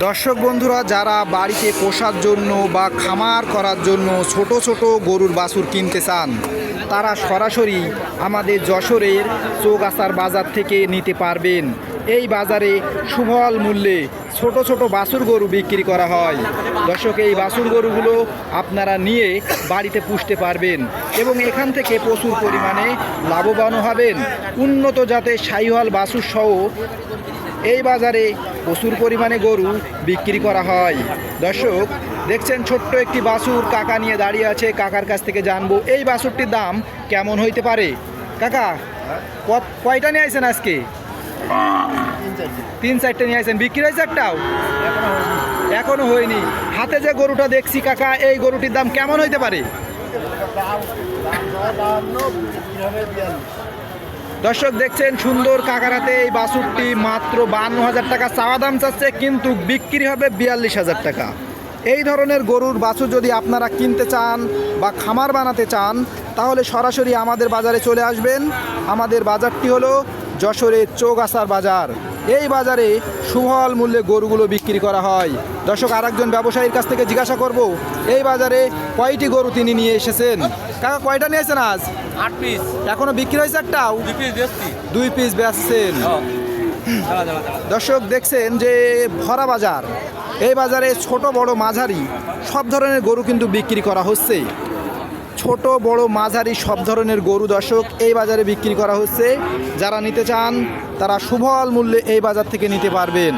দর্শক বন্ধুরা, যারা বাড়িতে পোষার জন্য বা খামার করার জন্য ছোট ছোট গরুর বাছুর কিনতে চান, তারা সরাসরি আমাদের যশোরের চৌগাছার বাজার থেকে নিতে পারবেন। এই বাজারে সুফল মূল্যে ছোট ছোট বাছুর গরু বিক্রি করা হয়। দর্শক, এই বাছুর গরুগুলো আপনারা নিয়ে বাড়িতে পুষতে পারবেন এবং এখান থেকে প্রচুর পরিমাণে লাভবানও হবেন। উন্নত জাতের সাইওয়াল বাছুর সহ এই বাজারে প্রচুর পরিমাণে গরু বিক্রি করা হয়। দর্শক, দেখছেন ছোট্ট একটি বাছুর কাকা নিয়ে দাঁড়িয়ে আছে, কাকার কাছ থেকে জানব এই বাছুরটির দাম কেমন হইতে পারে। কাকা কয়টা নিয়ে আইছেন আজকে? তিন চারটে নিয়ে আইছেন। বিক্রি হয়েছে একটাও? এখনও হয়নি। হাতে যে গরুটা দেখছি কাকা, এই গরুটির দাম কেমন হইতে পারে? দর্শক দেখছেন, সুন্দর কাকারাতে এই বাসুরটি মাত্র বান্ন হাজার টাকা চাওয়া দাম চাচ্ছে, কিন্তু বিক্রি হবে বিয়াল্লিশ হাজার টাকা। এই ধরনের গরুর বাছুর যদি আপনারা কিনতে চান বা খামার বানাতে চান, তাহলে সরাসরি আমাদের বাজারে চলে আসবেন। আমাদের বাজারটি হলো যশোরের চৌগাছার বাজার। এই বাজারে সুফল মূল্যে গরুগুলো বিক্রি করা হয়। দর্শক আরেকজন ব্যবসায়ীর কাছ থেকে জিজ্ঞাসা করব এই বাজারে কয়টি গরু তিনি নিয়ে এসেছেন? কাকা কয়টা নিয়েছেন আজ? আট পিস। এখনও বিক্রি হয়েছে একটাও? দুই পিস বেচছেন। দর্শক দেখছেন যে ভরা বাজার। এই বাজারে ছোট বড় মাঝারি সব ধরনের গরু কিন্তু বিক্রি করা হচ্ছে। ছোট, বড়, মাঝারি সব ধরনের গরু দর্শক এই বাজারে বিক্রি করা হচ্ছে। যারা নিতে চান, তারা সুফল মূল্যে এই বাজার থেকে নিতে পারবেন।